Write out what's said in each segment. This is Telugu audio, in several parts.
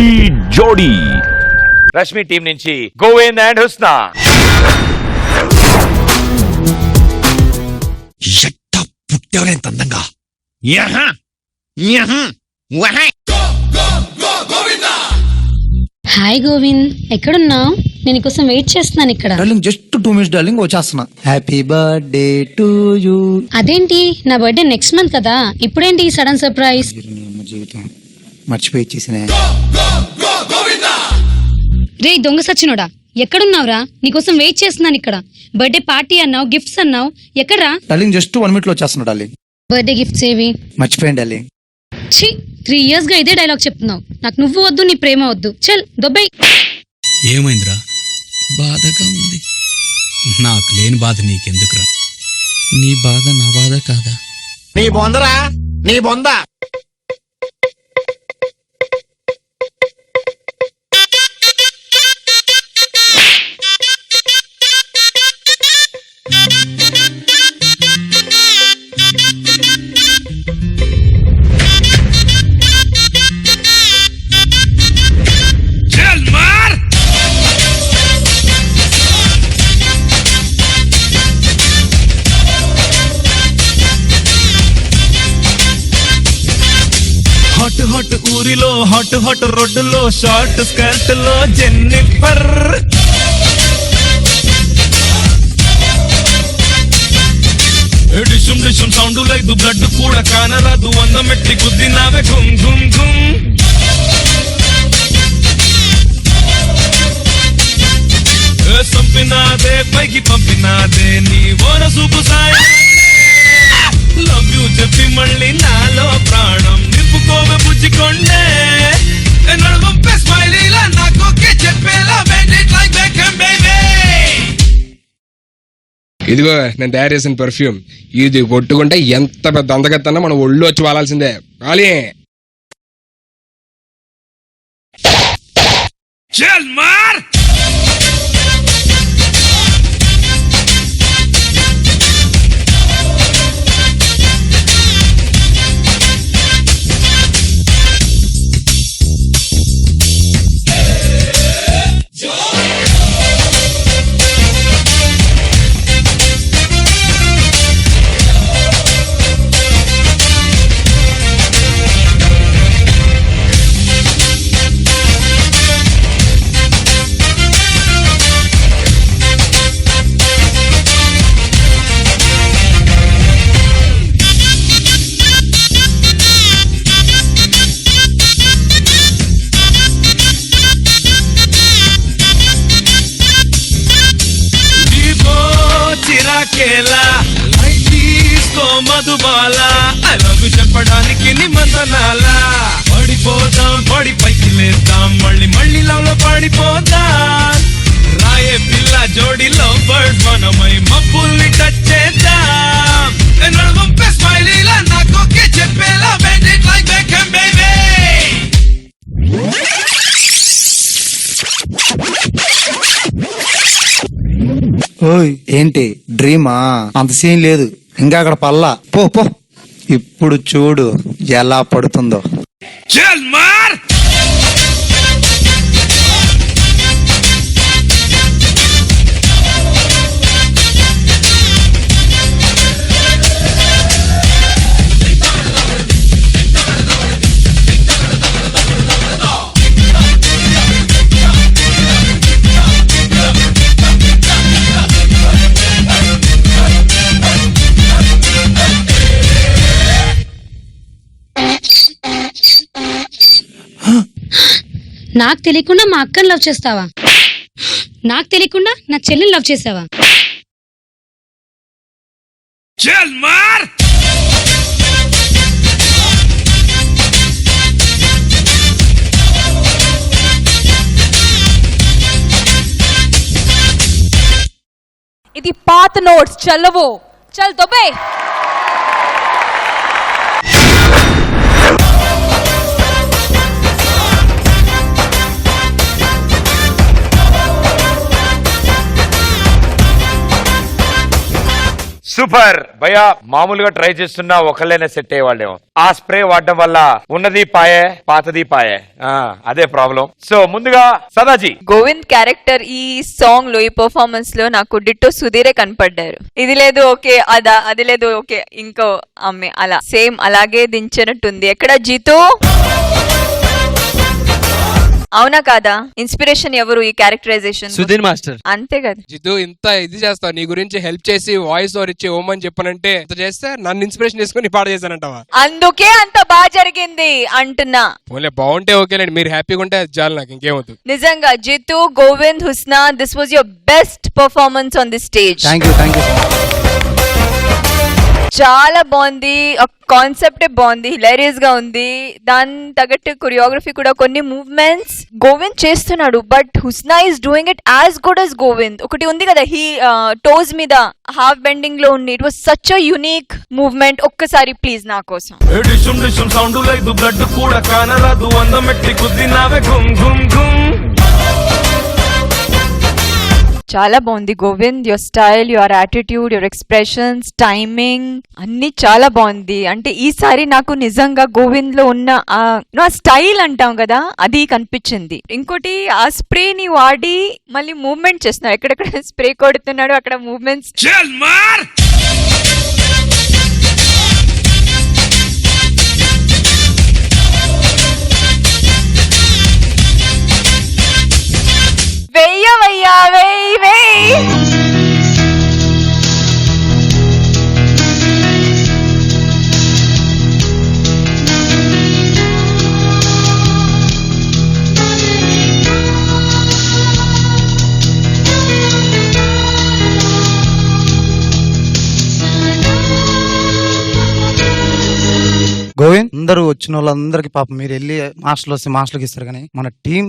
ఢీ జోడీ. రష్మి టీం నుంచి గోవింద్ అండ్ హుస్నా. ఎట్ట పుట్టెవరెంత అందంగా? యహ యహ వహ. హాయ్ గోవింద్ ఎక్కడున్నావు? నేను నీకోసం వెయిట్ చేస్తున్నాను ఇక్కడ. Darling just two minutes darling వచ్చేస్తున్నా. హ్యాపీ బర్త్డే టు యూ అదేంటి? నా బర్త్డే నెక్స్ట్ మంత్ కదా. ఇప్పుడేంటి ఈ సడన్ సర్ప్రైజ్? జీవితం. మర్చిపోయి ఇచ్చేసిన రే దొంగ సచ్చినోడా? ఎక్కడున్నావురా? నీకోసం వెయిట్ చేస్తున్నాను ఇక్కడ. బర్త్డే పార్టీ అన్నావు గిఫ్ట్స్ అన్నావు. ఎక్కడ్రా? డార్లింగ్ జస్ట్ వన్ మినిట్లో వచ్చేస్తున్నా డార్లింగ్. బర్త్డే గిఫ్ట్స్ ఏవి? మర్చిపోయాను డార్లింగ్. ఛీ త్రీ ఇయర్స్గా ఇదే డైలాగ్ చెప్తున్నావు. నాకు నువ్వు వద్దు నీ ప్రేమ వద్దు. చల్ దొబ్బై. ఏమైందిరా? బాధగా ఉంది. నాకు లేని బాధ నీకెందుకురా? నీ బాధ నా బాధ కాదా? నీ బొందరా? నీ బొంద? హాట్ రోడ్డులో షార్ట్ స్కర్ట్లో జెన్నిఫర్ డిషుమ్ డిషుమ్ సౌండ్ లేదు బ్లడ్ కూడా కానరాదు వంద మెట్టి గుద్దినావే గుమ్ గుమ్ గుమ్ ఏ సంపినాదే పైకి పంపినాదే నీ ఓన సూపు సాయి. లవ్ యూ చెప్పి మళ్ళీ నాలో ప్రాణం. నింపుకోవే బుజ్జికొండే ఇదిగో నేను తయారు చేసిన పర్ఫ్యూమ్ ఇది కొట్టుకుంటే ఎంత పెద్ద అందగత్తన్నా మనం ఒళ్ళు వచ్చి వాలాల్సిందే. వాలి చల్ మార్ ఓయ్ ఏంటి? డ్రీమా? అంత సీన్ లేదు. ఇంకా అక్కడ పల్లా. పో పో. ఇప్పుడు చూడు ఎలా పడుతుందో. చల్ మార్ నాకు తెలియకుండా మా అక్కని లవ్ చేస్తావా? నాకు తెలియకుండా నా చెల్లిని లవ్ చేసావా? చల్ మార్! ఇది పాత నోట్స్ చల్లవు. చల్ దొబ్బే. సూపర్. భయ మామూలుగా ట్రై చేస్తున్నా ఒకళ్ళైనా సెట్ అయ్యేవాళ్ళేమో. ఆ స్ప్రే వాడడం వల్ల ఉన్నది పాయే పాతది పాయే ఆ, అదే ప్రాబ్లం. సో ముందుగా సదాజీ. గోవింద్ క్యారెక్టర్ ఈ సాంగ్లో ఈ పర్ఫార్మెన్స్లో నాకు డిట్టో సుధీరే కనపడ్డారు. ఇది లేదు ఓకే అదా అది లేదు ఓకే ఇంకో అమ్మే అలా సేమ్ అలాగే దించినట్టుంది. ఎక్కడ జీతూ? అవునా కాదా? ఇన్స్పిరేషన్ ఎవరు ఈ క్యారెక్టరైజేషన్ సుధీర్ మాస్టర్. అంతే కదా. జితు ఇంత ఇది చేస్తావు. నీ గురించి హెల్ప్ చేసి వాయిస్ ఓవర్ ఇచ్చి ఓమని చెప్పనంటే ఇంత చేస్తే నన్ను ఇన్స్పిరేషన్ చేసుకుని పాట చేశానంటావా? అందుకే అంత బాగా జరిగింది అంటున్నా. పోలే బాగుంటే ఓకేలేండి. మీరు హ్యాపీగా ఉంటే అది చాలు నాకు ఇంకేమవుతుంది నిజంగా Jitu Govind Husna this was your best performance on the stage thank you thank you చాలా బాగుంది. కాన్సెప్ట్ బాగుంది. హిలేరియస్గా ఉంది. దాని తగ్గట్టు కొరియోగ్రఫీ కూడా కొన్ని మూవ్మెంట్స్ గోవింద్ చేస్తున్నాడు. But Husna is doing it as good as Govind. ఒకటి ఉంది కదా హీ టోస్ మీద హాఫ్ బెండింగ్లో ఉంది it was such a unique movement ఒక్కసారి ప్లీజ్ నా కోసం. సౌండ్ బ్లడ్ కూడా కానరాదు. చాలా బాగుంది. Govind your style your attitude your expressions timing అన్ని చాలా బాగుంది. అంటే ఈసారి నాకు నిజంగా గోవింద్లో ఉన్న ఆ ఆ స్టైల్ అంటాం కదా అది కనిపించింది. ఇంకోటి ఆ స్ప్రే ని వాడి మళ్ళీ మూవ్మెంట్ చేస్తున్నాడు ఎక్కడెక్కడ స్ప్రే కొడుతున్నాడు అక్కడ మూవ్మెంట్స్ గోవింద్? అందరూ వచ్చిన వాళ్ళందరికి పాపం మీరు వెళ్ళి మాస్టర్లు వస్తే మాస్టర్కి ఇస్తారు కానీ మన టీం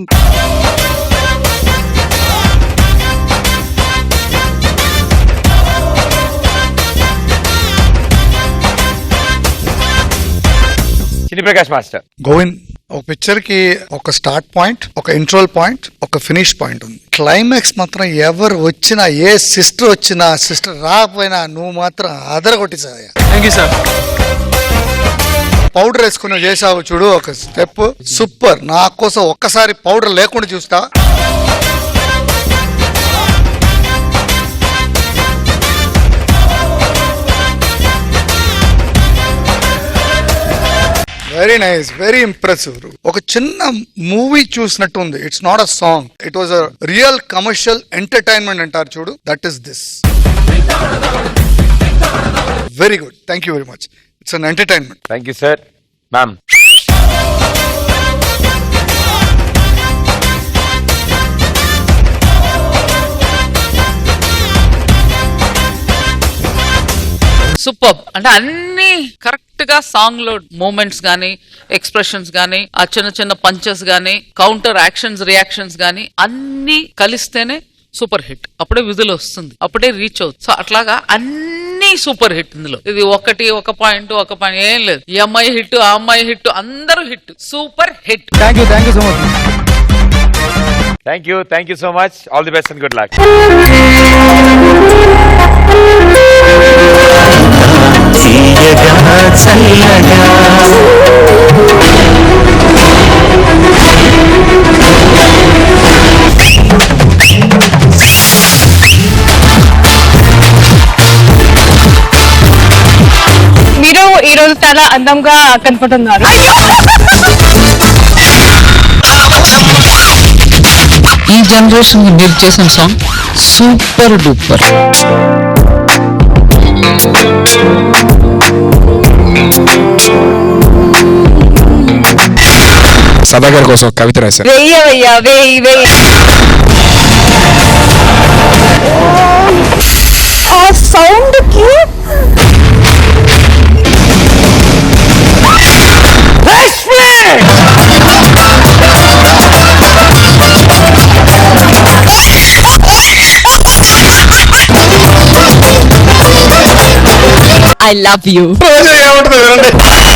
చిన్ని ప్రకాష్ మాస్టర్. గోవింద్ ఒక పిక్చర్కి ఒక స్టార్ట్ పాయింట్ ఒక ఇంట్రోల్ పాయింట్ ఒక ఫినిష్ పాయింట్ ఉంది. క్లైమాక్స్ మాత్రం ఎవరు వచ్చినా ఏ సిస్టర్ వచ్చినా సిస్టర్ రాకపోయినా నువ్వు మాత్రం అదర కొట్టిసావయ్యా థ్యాంక్ యూ సార్ పౌడర్ వేసుకుని చేసావు చూడు ఒక స్టెప్ సూపర్ నా కోసం ఒక్కసారి పౌడర్ లేకుండా చూస్తా. వెరీ నైస్ వెరీ ఇంప్రెసివ్ ఒక చిన్న మూవీ చూసినట్టు ఉంది. It's not a song it was a real commercial entertainment అంటారు చూడు. That is this very good thank you very much it's an entertainment thank you sir ma'am super అంటే అన్ని కరెక్ట్గా సాంగ్లో మూమెంట్స్ గానీ ఎక్స్ప్రెషన్స్ గానీ ఆ చిన్న చిన్న పంచెస్ గానీ కౌంటర్ యాక్షన్స్ రియాక్షన్స్ గానీ అన్ని కలిస్తేనే సూపర్ హిట్. అప్పుడే విధులు వస్తుంది. అప్పుడే రీచ్ అవుతుంది. సో అట్లాగా అన్ని సూపర్ హిట్ ఇందులో. ఇది ఒకటి ఒక పాయింట్ ఒక పాయింట్ ఏం లేదు. ఈ అమ్మాయి హిట్ ఆ అమ్మాయి హిట్ అందరూ hit. Super hit. Thank you thank you so much thank you thank you so much all the best and good luck మీరు ఈ రోజు చాలా అందంగా కనపడుతున్నారు. ఈ జనరేషన్ మీరు చేసిన సాంగ్ సూపర్ డూపర్ సదా గారి కోసం కవిత రాశారు. వెయ్యవయ్యా వెయ్యి వెయ్యి ఆ సౌండ్కి ఐ లవ్ యూ ఏమంటుంది?